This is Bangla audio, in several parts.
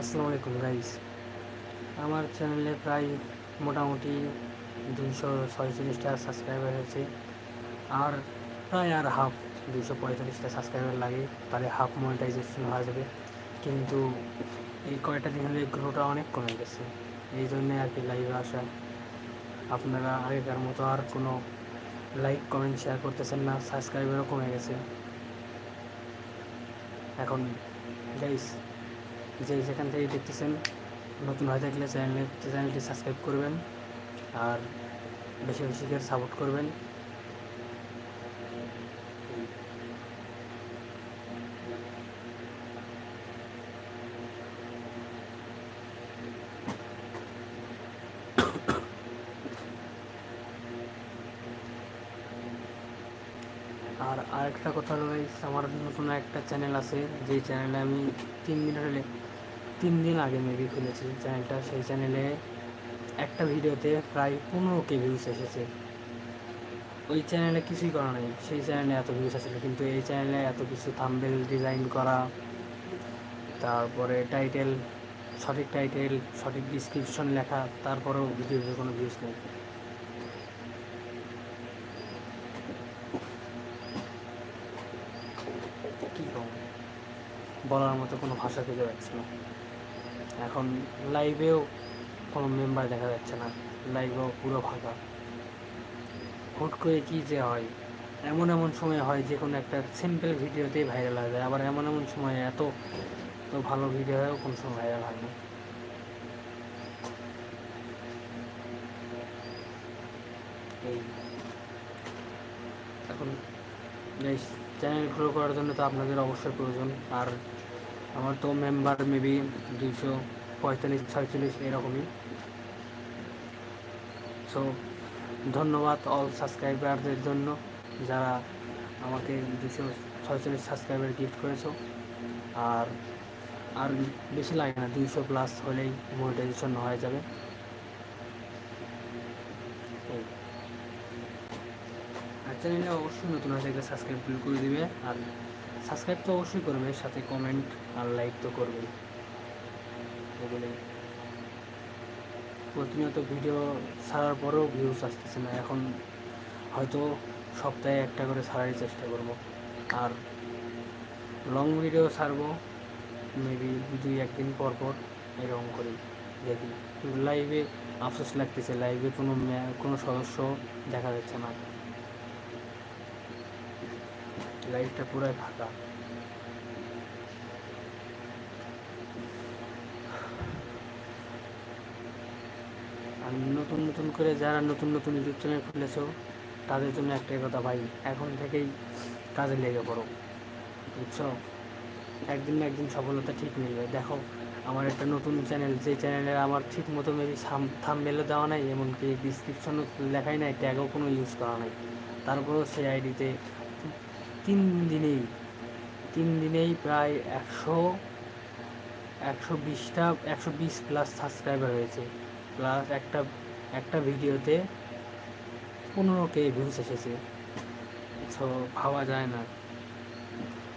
আসসালামু আলাইকুম গাইস আমার চ্যানেলে প্রায় মোটামুটি দুইশো ছয়চল্লিশটা সাবস্ক্রাইবার হয়েছে আর প্রায় আর হাফ দুইশো পঁয়তাল্লিশটা সাবস্ক্রাইবার লাগে। তাহলে হাফ মনিটাইজেশন হয়ে যাবে। কিন্তু এই কয়টা দিন হলে গ্রোটা অনেক কমে গেছে। এই জন্যে আর কি লাইভে আসা। আপনারা আগেকার মতো আর কোনো লাইক কমেন্ট শেয়ার করতেছেন না। সাবস্ক্রাইবারও কমে গেছে। এখন গাইস যে যেখান থেকে দেখতেছেন নতুন হয়ে থাকলে চ্যানেলে চ্যানেলটি সাবস্ক্রাইব করবেন আর বেশি বেশি করে সাপোর্ট করবেন। আর আরেকটা কথা guys, আমার নতুন একটা চ্যানেল আছে যেই চ্যানেলে আমি তিন হলে তিন দিন আগে মেবি খুলেছি। চ্যানেলটা সেই চ্যানেলে একটা ভিডিওতে প্রায় পনেরো কে ভিউস এসেছে। ওই চ্যানেলে কিছুই করা নেই। সেই চ্যানেলে এত ভিউস আসছিল কিন্তু এই চ্যানেলে এত কিছু থাম্বেল ডিজাইন করা, তারপরে টাইটেল সঠিক টাইটেল সঠিক ডিসক্রিপশন লেখা, তারপরেও ভিডিওতে কোনো ভিউস নেই। কী বলার মতো কোনো ভাষা খুঁজে পাচ্ছি না। এখন লাইভেও কোনো মেম্বার দেখা যাচ্ছে না। লাইভেও পুরো ফাঁকা। হুট করে কী যে হয়, এমন এমন সময় হয় যে কোনো একটা সিম্পল ভিডিওতেই ভাইরাল হয়ে যায়। আবার এমন এমন সময় এত তো ভালো ভিডিও হয়েও কোনো সময় ভাইরাল হয় না। এই। এখন চ্যানেল গ্রো করার জন্য তো আপনাদের অবশ্যই প্রয়োজন। আর আমার তো মেম্বার মেবি দুইশো পঁয়তাল্লিশ ছয়চল্লিশ এরকমই। সো ধন্যবাদ অল সাবস্ক্রাইবারদের জন্য যারা আমাকে দুশো ছয়চল্লিশ সাবস্ক্রাইবার গিফট করেছ। আর আর বেশি লাগে না, দুইশো প্লাস হলেই মনিটাইজেশন হয়ে যাবে। আর চ্যানেলে অবশ্যই নতুন থাকলে সাবস্ক্রাইব করে দিবে। আর সাবস্ক্রাইব তো অবশ্যই করবে সাথে কমেন্ট আর লাইক তো করবে এগুলোই। প্রতিনিয়ত ভিডিও ছাড়ার পরেও ভিউজ আসতেছে না, এখন হয়তো সপ্তাহে একটা করে ছাড়ার চেষ্টা করব। আর লং ভিডিও ছাড়বো মেবি দুই একদিন পর পর এরকম করি দেখি। লাইভে আফসোস লাগতেছে লাইভে কোনো কোনো সদস্য দেখা যাচ্ছে না। লাইভটা পুরাই ফাঁকা। আর নতুন নতুন করে যারা নতুন নতুন ইউটিউব চ্যানেল খুলেছো, তাদের জন্য একটাই কথা ভাই, এখন থেকেই কাজে লেগে পড়ো, বুঝছ? একদিন না একদিন সফলতা ঠিক মিলবে। দেখো, আমার একটা নতুন চ্যানেল যে চ্যানেলে আমার ঠিক মতো মেবি থামবেলও দেওয়া নাই, এমনকি ডিসক্রিপশনও লেখাই নাই ট্যাগও কোনো ইউজ করা নাই। তারপরেও সেই আইডিতে তিন দিনেই তিন দিনেই প্রায় একশো একশো বিশটা, একশো বিশ প্লাস সাবস্ক্রাইবার হয়েছে। প্লাস একটা একটা ভিডিওতে পনেরো কে ভিউস এসেছে। সো ভাবা যায় না।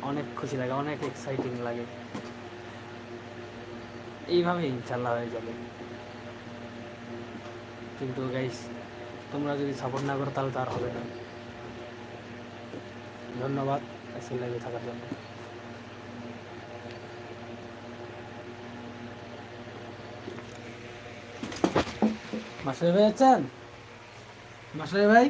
অনেক খুশি লাগে, অনেক এক্সাইটিং লাগে। এইভাবে ইনশাল্লাহ হয়ে যাবে। কিন্তু গাইস তোমরা যদি সাপোর্ট না করো, তাহলে তার হবে না। ধন্যবাদ আজকে লাইভে থাকার জন্য। মাসাই ভাই আছেন? মাসাই ভাই?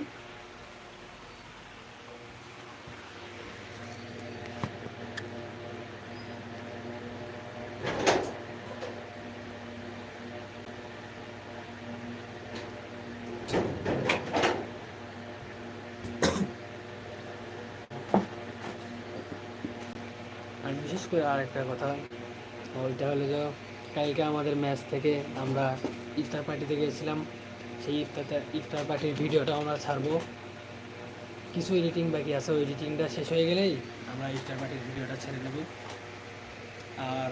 আর বিশেষ করে আরেকটা কথা, ওইটা হলো যে কালকে আমাদের ম্যাচ থেকে আমরা ইফতার পার্টিতে গিয়েছিলাম। সেই ইফতারটা, ইফতার পার্টির ভিডিওটা আমরা ছাড়বো। কিছু এডিটিং বাকি আছে, ওই এডিটিংটা শেষ হয়ে গেলেই আমরা ইফতার পার্টির ভিডিওটা ছেড়ে দেব। আর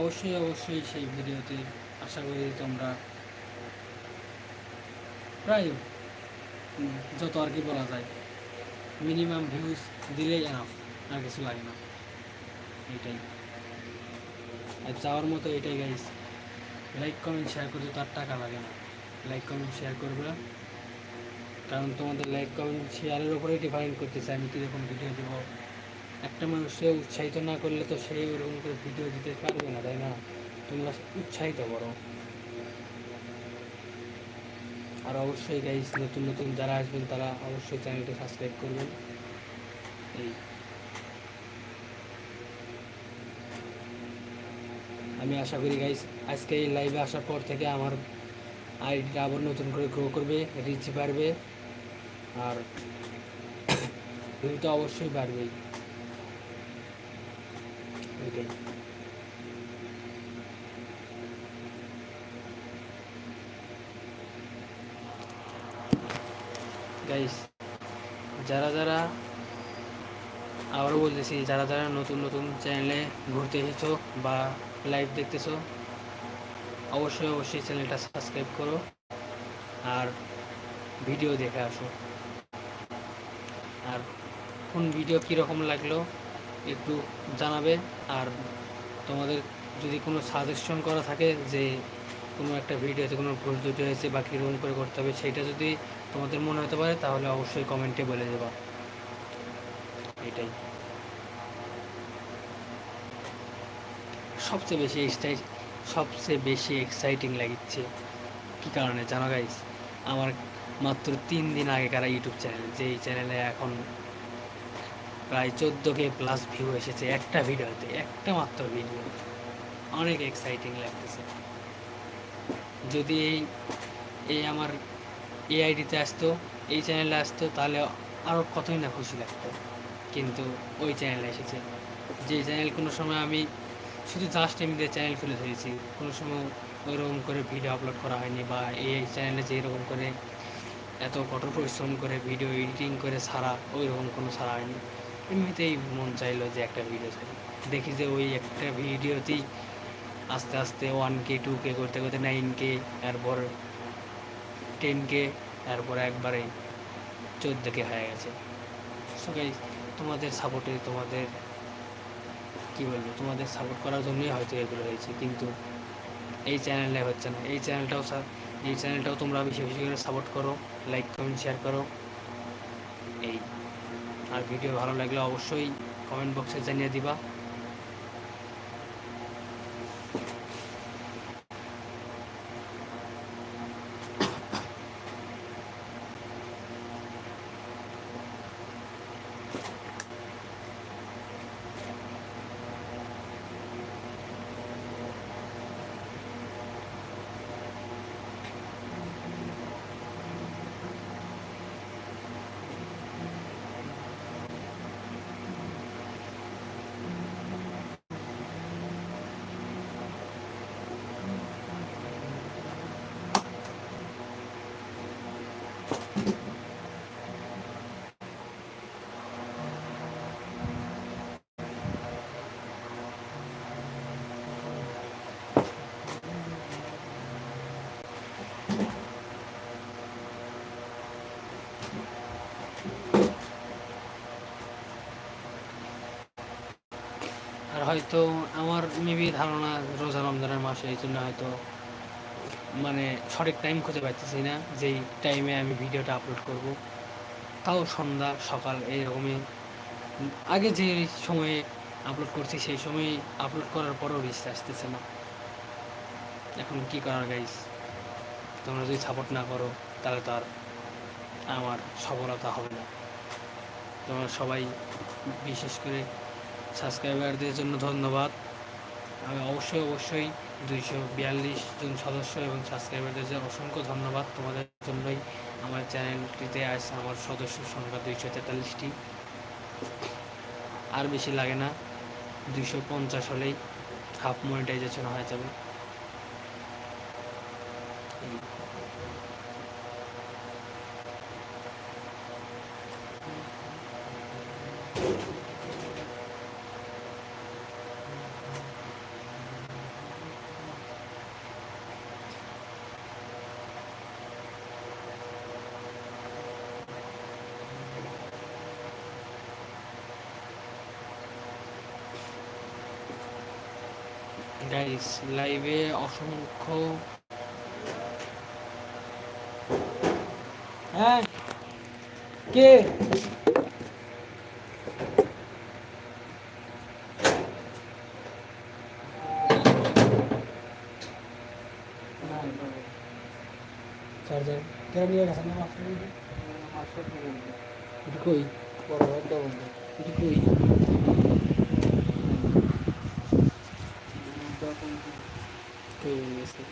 অবশ্যই অবশ্যই সেই ভিডিওতে আশা করি তোমরা প্রায় যত আর কি বলা যায় মিনিমাম ভিউজ দিলেই এনাফ আর কিছু লাগে না। এইটাই আর যাওয়ার মতো এটাই গাইস লাইক কমেন্ট শেয়ার করতে তার টাকা লাগে না। লাইক কমেন্ট শেয়ার করবে কারণ তোমাদের লাইক কমেন্ট শেয়ারের উপরেই ডিফাইন করতেছে। আমি কীরকম ভিডিও দেবো? একটা মানুষকে উৎসাহিত না করলে তো সেই ওরকম করে ভিডিও দিতে পারবে না, তাই না? তোমরা উৎসাহিত করো। আর অবশ্যই গাইস নতুন নতুন যারা আসবেন, তারা অবশ্যই চ্যানেলটি সাবস্ক্রাইব করবেন। এই। আমি আশা করি গাইস আজকে এই লাইভে আসার পর থেকে আমার আইডিটা আবার নতুন করে গ্রো করবে রিচ বাড়বে, আর ভিউটা অবশ্যই বাড়বেই। গাইস যারা যারা আবারও বলতেছি, যারা যারা নতুন নতুন চ্যানেলে ঘুরতে এসেছ বা লাইভ দেখতেছো, অবশ্যই অবশ্যই চ্যানেলটা সাবস্ক্রাইব করো আর ভিডিও দেখে আসো। আর কোন ভিডিও কীরকম লাগল একটু জানাবে, আর তোমাদের যদি কোনো সাজেশন করা থাকে যে কোনো একটা ভিডিওতে কোনো ভুল ত্রুটি হয়েছে বা কীরকম করে করতে হবে সেটা যদি তোমাদের মনে হতে পারে তাহলে অবশ্যই কমেন্টে বলে দেবা। এটাই। সবচেয়ে বেশি এক্সাইট সবচেয়ে বেশি এক্সাইটিং লাগিচ্ছে কী কারণে জানো গাইস আমার মাত্র তিন দিন আগেকার ইউটিউব চ্যানেল যেই চ্যানেলে এখন প্রায় চোদ্দ কে প্লাস ভিউ এসেছে একটা ভিডিওতে একটা মাত্র ভিডিও অনেক এক্সাইটিং লাগতেছে। যদি এই এই আমার এই আইডিতে আসতো, এই চ্যানেলে আসতো, তাহলে আরও কতই না খুশি লাগতো। কিন্তু ওই চ্যানেলে এসেছে। যে চ্যানেল কোনো সময় আমি শুধু জাস্ট এমনিতে চ্যানেল খুলে ধরেছি কোনো সময় ওইরকম করে ভিডিও আপলোড করা হয়নি বা এই চ্যানেলে যে এরকম করে এত কঠোর পরিশ্রম করে ভিডিও এডিটিং করে সারা ওই রকম কোনো সারা হয়নি। এমনিতেই মন চাইলো যে একটা ভিডিও ছাড়ি। দেখি যে ওই একটা ভিডিওতেই আস্তে আস্তে ওয়ান কে টু কে করতে করতে নাইন কে এরপর টেন কে এরপর একবারে চোদ্দ কে হয়ে গেছে। সবাই তোমাদের সাপোর্টে তোমাদের কি বলব, তোমাদের সাপোর্ট করার জন্যই হয়তো এগুলো হয়েছে, কিন্তু এই চ্যানেলে হচ্ছে না। এই চ্যানেলটাও এই চ্যানেলটাও তোমরা বেশি বেশি করে সাপোর্ট করো লাইক কমেন্ট শেয়ার করো। এই, আর ভিডিও ভালো লাগলে অবশ্যই কমেন্ট বক্সে জানিয়ে দিবা। হয়তো আমার মেবি ধারণা রোজা রমজানের মাসে এই জন্য হয়তো মানে সঠিক টাইম খুঁজে পাচ্ছি না, যেই টাইমে আমি ভিডিওটা আপলোড করব। তাও সন্ধ্যা, সকাল এইরকমই। আগে যে সময়ে আপলোড করছি সেই সময় আপলোড করার পরেও রিচ আসতেছে না। এখন কি করার গাইস তোমরা যদি সাপোর্ট না করো, তাহলে তো আর আমার সফলতা হবে না। তোমরা সবাই বিশেষ করে সাবস্ক্রাইবারদের জন্য ধন্যবাদ। আমি অবশ্যই অবশ্যই দুইশো বিয়াল্লিশ জন সদস্য এবং সাবস্ক্রাইবারদের জন্য অসংখ্য ধন্যবাদ। তোমাদের জন্যই আমার চ্যানেলটিতে আছে আমার সদস্য সংখ্যা দুইশো তেতাল্লিশটি। আর বেশি লাগে না, দুইশো পঞ্চাশ হলেই হাফ মনিটাইজেশন হয়ে যাবে। গাইস লাইভে অসংখ্য হ্যাঁ কে? চার্জার কেন নিয়ে গেছেন? কই? Такое если.